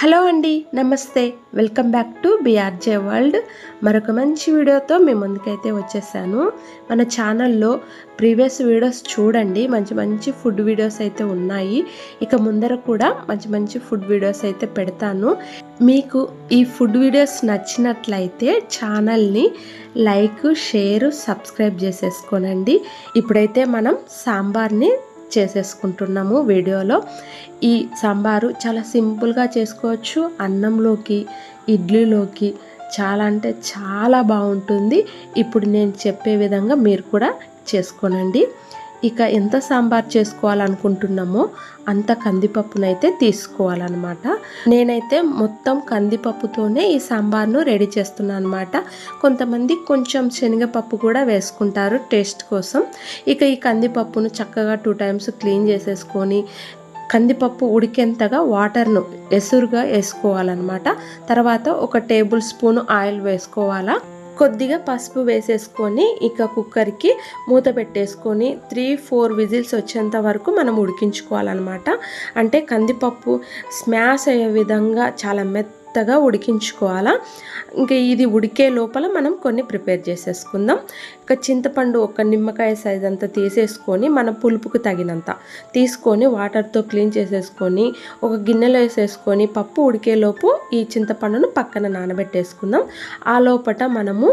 Hello అండి నమస్తే. Welcome back to BRJ world. మరొక మంచి వీడియోతో మీ ముందుకైతే వచ్చేసాను. మన ఛానల్లో ప్రీవియస్ వీడియోస్ చూడండి. మంచి మంచి ఫుడ్ వీడియోస్ అయితే ఉన్నాయి. ఇక ముందర కూడా మంచి మంచి ఫుడ్ వీడియోస్ అయితే పెడతాను. మీకు ఈ ఫుడ్ వీడియోస్ నచ్చినట్లయితే ఛానల్ని లైక్ షేర్ సబ్స్క్రైబ్ చేసేసుకోనండి. ఇప్పుడైతే మనం సాంబార్ని చేసేసుకుంటున్నాము వీడియోలో. ఈ సాంబారు చాలా సింపుల్గా చేసుకోవచ్చు. అన్నంలోకి ఇడ్లీలోకి చాలా అంటే చాలా బాగుంటుంది. ఇప్పుడు నేను చెప్పే విధంగా మీరు కూడా చేసుకోనండి. ఇక ఎంత సాంబార్ చేసుకోవాలనుకుంటున్నామో అంత కందిపప్పునైతే తీసుకోవాలన్నమాట. నేనైతే మొత్తం కందిపప్పుతోనే ఈ సాంబార్ను రెడీ చేస్తున్నాను అనమాట కొంతమంది కొంచెం శనగపప్పు కూడా వేసుకుంటారు టేస్ట్ కోసం. ఇక ఈ కందిపప్పును చక్కగా టూ టైమ్స్ క్లీన్ చేసేసుకొని కందిపప్పు ఉడికేంతగా వాటర్ను ఎసురుగా వేసుకోవాలన్నమాట. తర్వాత ఒక టేబుల్ స్పూన్ ఆయిల్ వేసుకోవాలా? కొద్దిగా పసుపు వేసేసుకొని ఇక కుక్కర్కి మూత పెట్టేసుకొని త్రీ ఫోర్ విజిల్స్ వచ్చేంత వరకు మనం ఉడికించుకోవాలన్నమాట. అంటే కందిపప్పు స్మాష్ అయ్యే విధంగా చాలా మెత్త మెత్తగా ఉడికించుకోవాలా? ఇంకా ఇది ఉడికే లోపల మనం కొన్ని ప్రిపేర్ చేసేసుకుందాం. ఇక చింతపండు ఒక నిమ్మకాయ సైజ్ అంతా తీసేసుకొని మన పులుపుకు తగినంత తీసుకొని వాటర్తో క్లీన్ చేసేసుకొని ఒక గిన్నెలో వేసేసుకొని పప్పు ఉడికేలోపు ఈ చింతపండును పక్కన నానబెట్టేసుకుందాం. ఆ లోపట మనము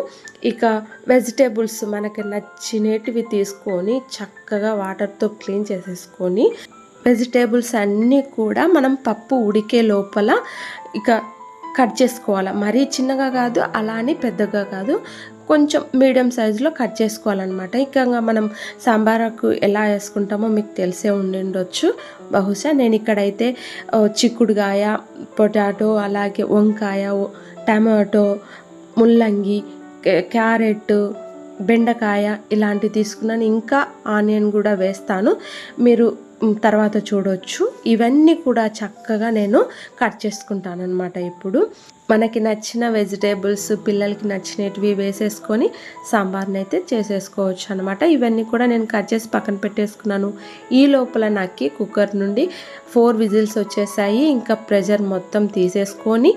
ఇక వెజిటేబుల్స్ మనకి నచ్చినటివి తీసుకొని చక్కగా వాటర్తో క్లీన్ చేసేసుకొని వెజిటేబుల్స్ అన్నీ కూడా మనం పప్పు ఉడికే లోపల ఇక కట్ చేసుకోవాలి. మరీ చిన్నగా కాదు అలా అని పెద్దగా కాదు. కొంచెం మీడియం సైజులో కట్ చేసుకోవాలన్నమాట. ఇంకా మనం సాంబారకు ఎలా వేసుకుంటామో మీకు తెలిసే ఉండి ఉండొచ్చు బహుశా నేను ఇక్కడైతే చిక్కుడుగాయ పొటాటో అలాగే వంకాయ టమాటో ముల్లంగి క్యారెట్ బెండకాయ ఇలాంటివి తీసుకున్నాను. ఇంకా ఆనియన్ కూడా వేస్తాను. మీరు తర్వాత చూడొచ్చు. ఇవన్నీ కూడా చక్కగా నేను కట్ చేసుకుంటాను అనమాట ఇప్పుడు. మనకి నచ్చిన వెజిటేబుల్స్ పిల్లలకి నచ్చినవి వేసేసుకొని సాంబార్ని అయితే చేసేసుకోవచ్చు అనమాట ఇవన్నీ కూడా నేను కట్ చేసి పక్కన పెట్టేసుకున్నాను. ఈ లోపల నాకు కుక్కర్ నుండి ఫోర్ విజిల్స్ వచ్చేసాయి. ఇంకా ప్రెషర్ మొత్తం తీసేసుకొని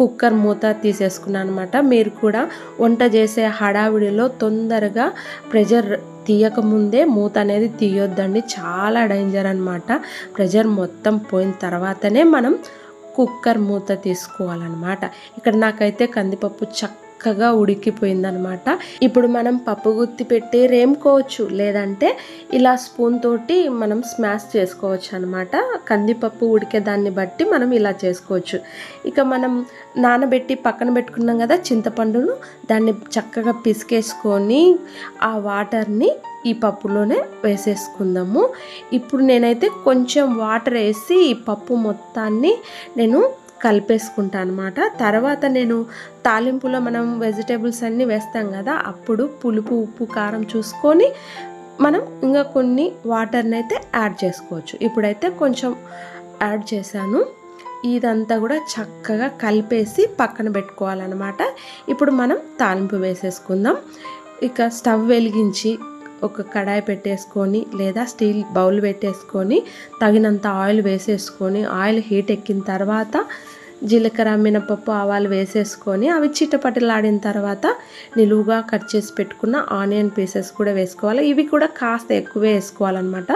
కుక్కర్ మూత తీసేసుకున్నాను అనమాట మీరు కూడా వంట చేసే హడావిడిలో తొందరగా ప్రెషర్ తీయకముందే మూత అనేది తీయొద్దండి. చాలా డేంజర్ అనమాట ప్రెషర్ మొత్తం పోయిన తర్వాతనే మనం కుక్కర్ మూత తీసుకోవాలన్నమాట. ఇక్కడ నాకైతే కందిపప్పు చక్క చక్కగా ఉడికిపోయిందనమాట. ఇప్పుడు మనం పప్పు గుత్తి పెట్టి రేముకోవచ్చు లేదంటే ఇలా స్పూన్ తోటి మనం స్మాష్ చేసుకోవచ్చు అనమాట కందిపప్పు ఉడికే దాన్ని బట్టి మనం ఇలా చేసుకోవచ్చు. ఇక మనం నానబెట్టి పక్కన పెట్టుకున్నాం కదా చింతపండును దాన్ని చక్కగా పిసికేసుకొని ఆ వాటర్ని ఈ పప్పులోనే వేసేసుకుందాము. ఇప్పుడు నేనైతే కొంచెం వాటర్ వేసి ఈ పప్పు మొత్తాన్ని నేను కలిపేసుకుంటాను అనమాట తర్వాత నేను తాలింపులో మనం వెజిటేబుల్స్ అన్నీ వేస్తాం కదా అప్పుడు పులుపు ఉప్పు కారం చూసుకొని మనం ఇంకా కొన్ని వాటర్ని అయితే యాడ్ చేసుకోవచ్చు. ఇప్పుడైతే కొంచెం యాడ్ చేశాను. ఇదంతా కూడా చక్కగా కలిపేసి పక్కన పెట్టుకోవాలన్నమాట. ఇప్పుడు మనం తాలింపు వేసేసుకుందాం. ఇక స్టవ్ వెలిగించి ఒక కడాయి పెట్టేసుకొని లేదా స్టీల్ బౌల్ పెట్టేసుకొని తగినంత ఆయిల్ వేసేసుకొని ఆయిల్ హీట్ ఎక్కిన తర్వాత జీలకర్ర మినపప్పు ఆవాలు వేసేసుకొని అవి చిట్టపట్టలాడిన తర్వాత నిలువుగా కట్ చేసి పెట్టుకున్న ఆనియన్ పీసెస్ కూడా వేసుకోవాలి. ఇవి కూడా కాస్త ఎక్కువే వేసుకోవాలన్నమాట.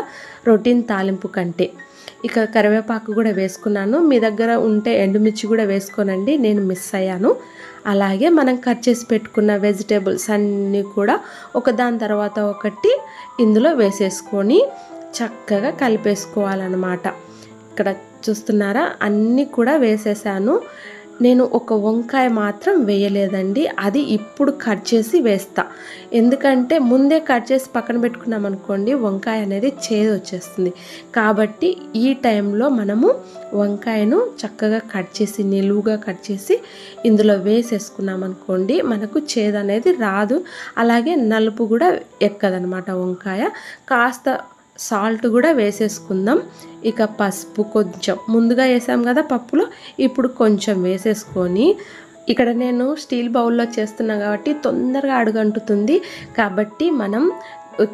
రొటీన్ తాలింపు కంటే. ఇక కరివేపాకు కూడా వేసుకున్నాను. మీ దగ్గర ఉంటే ఎండుమిర్చి కూడా వేసుకోనండి. నేను మిస్ అయ్యాను. అలాగే మనం కట్ చేసి పెట్టుకున్న వెజిటేబుల్స్ అన్నీ కూడా ఒకదాని తర్వాత ఒకటి ఇందులో వేసేసుకొని చక్కగా కలిపేసుకోవాలన్నమాట. ఇక్కడ చూస్తున్నారా? అన్నీ కూడా వేసేసాను. నేను ఒక వంకాయ మాత్రం వేయలేదండి. అది ఇప్పుడు కట్ చేసి వేస్తా. ఎందుకంటే ముందే కట్ చేసి పక్కన పెట్టుకున్నాం అనుకోండి వంకాయ అనేది చేదు వచ్చేస్తుంది. కాబట్టి ఈ టైంలో మనము వంకాయను చక్కగా కట్ చేసి నిలువుగా కట్ చేసి ఇందులో వేసేసుకున్నాం అనుకోండి మనకు చేదు అనేది రాదు. అలాగే నలుపు కూడా ఎక్కదనమాట వంకాయ. కాస్త సాల్ట్ కూడా వేసేసుకుందాం. ఇక పసుపు కొంచెం ముందుగా వేసాం కదా పప్పులో ఇప్పుడు కొంచెం వేసేసుకొని ఇక్కడ నేను స్టీల్ బౌల్లో చేస్తున్నా కాబట్టి తొందరగా అడుగంటుతుంది. కాబట్టి మనం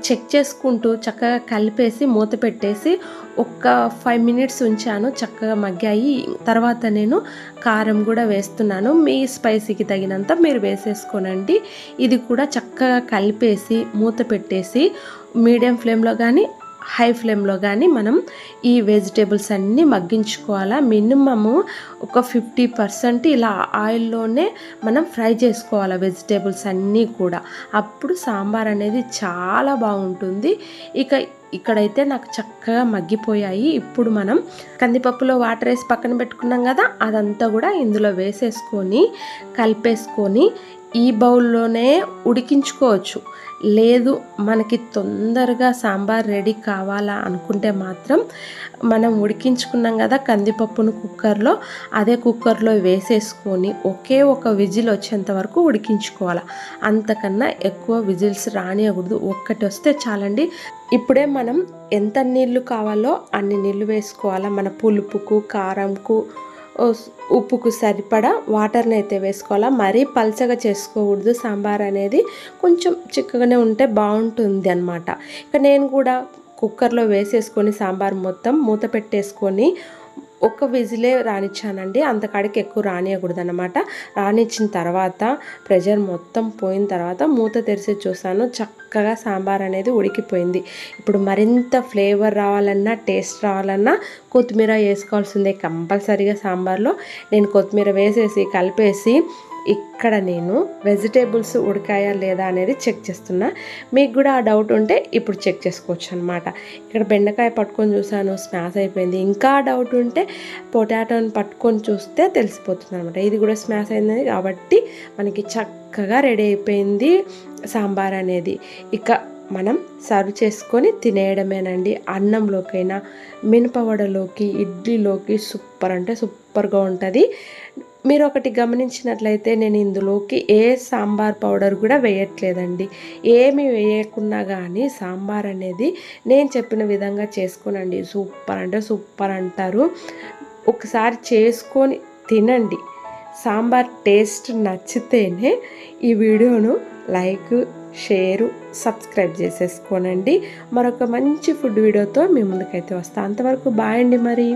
చెక్ చేసుకుంటూ చక్కగా కలిపేసి మూత పెట్టేసి ఒక ఫైవ్ మినిట్స్ ఉంచాను చక్కగా మగ్గాయి. తర్వాత నేను కారం కూడా వేస్తున్నాను. మీ స్పైసీకి తగినంత మీరు వేసేసుకోనండి. ఇది కూడా చక్కగా కలిపేసి మూత పెట్టేసి మీడియం ఫ్లేమ్లో కానీ హై ఫ్లేమ్లో కానీ మనం ఈ వెజిటేబుల్స్ అన్నీ మగ్గించుకోవాలా? మినిమము ఒక ఫిఫ్టీ పర్సెంట్ ఇలా ఆయిల్లోనే మనం ఫ్రై చేసుకోవాలి వెజిటేబుల్స్ అన్నీ కూడా. అప్పుడు సాంబార్ అనేది చాలా బాగుంటుంది. ఇక ఇక్కడైతే నాకు చక్కగా మగ్గిపోయాయి. ఇప్పుడు మనం కందిపప్పులో వాటర్ వేసి పక్కన పెట్టుకున్నాం కదా అదంతా కూడా ఇందులో వేసేసుకొని కలిపేసుకొని ఈ బౌల్లోనే ఉడికించుకోవచ్చు. లేదు మనకి తొందరగా సాంబార్ రెడీ కావాలా అనుకుంటే మాత్రం మనం ఉడికించుకున్నాం కదా కందిపప్పును కుక్కర్లో అదే కుక్కర్లో వేసేసుకొని ఒకే ఒక విజిల్ వచ్చేంత వరకు ఉడికించుకోవాలి. అంతకన్నా ఎక్కువ విజిల్స్ రానియకూడదు ఒక్కటి వస్తే చాలండి. ఇప్పుడే మనం ఎంత నీళ్ళు కావాలో అన్ని నీళ్ళు వేసుకోవాలా. మన పులుపుకు కారంకు ఉప్పుకు సరిపడా వాటర్ని అయితే వేసుకోవాలా. మరీ పల్చగా చేసుకోకూడదు. సాంబార్ అనేది కొంచెం చిక్కగానే ఉంటే బాగుంటుంది అనమాట ఇక నేను కూడా కుక్కర్లో వేసేసుకొని సాంబార్ మొత్తం మూత పెట్టేసుకొని ఒక్క విజిలే రానిచ్చానండి. అంతకాడికి ఎక్కువ రానియకూడదు అనమాట రానిచ్చిన తర్వాత ప్రెషర్ మొత్తం పోయిన తర్వాత మూత తెరిచి చూసాను చక్కగా సాంబార్ అనేది ఉడికిపోయింది. ఇప్పుడు మరింత ఫ్లేవర్ రావాలన్నా టేస్ట్ రావాలన్నా కొత్తిమీర వేసుకోవాల్సిందే కంపల్సరీగా సాంబార్లో. నేను కొత్తిమీర వేసేసి కలిపేసి ఇక్కడ నేను వెజిటేబుల్స్ ఉడకాయా లేదా అనేది చెక్ చేస్తున్నా. మీకు కూడా ఆ డౌట్ ఉంటే ఇప్పుడు చెక్ చేసుకోవచ్చు అనమాట ఇక్కడ బెండకాయ పట్టుకొని చూసాను స్మాష్ అయిపోయింది. ఇంకా డౌట్ ఉంటే పొటాటోని పట్టుకొని చూస్తే తెలిసిపోతుంది అనమాట ఇది కూడా స్మాష్ అయింది కాబట్టి మనకి చక్కగా రెడీ అయిపోయింది సాంబార్ అనేది. ఇక మనం సర్వ్ చేసుకొని తినేయడమేనండి. అన్నంలోకైనా మినపవడలోకి ఇడ్లీలోకి సూపర్ అంటే సూపర్గా ఉంటుంది. మీరు ఒకటి గమనించినట్లయితే నేను ఇందులోకి ఏ సాంబార్ పౌడర్ కూడా వేయట్లేదండి. ఏమి వేయకున్నా కానీ సాంబార్ అనేది నేను చెప్పిన విధంగా చేసుకోనండి. సూపర్ అంటే సూపర్ అంటారు. ఒకసారి చేసుకొని తినండి. సాంబార్ టేస్ట్ నచ్చితేనే ఈ వీడియోను లైక్ షేరు సబ్స్క్రైబ్ చేసేసుకోనండి. మరొక మంచి ఫుడ్ వీడియోతో మీ ముందుకైతే వస్తాను అంతవరకు బాయ్ అండి మరి.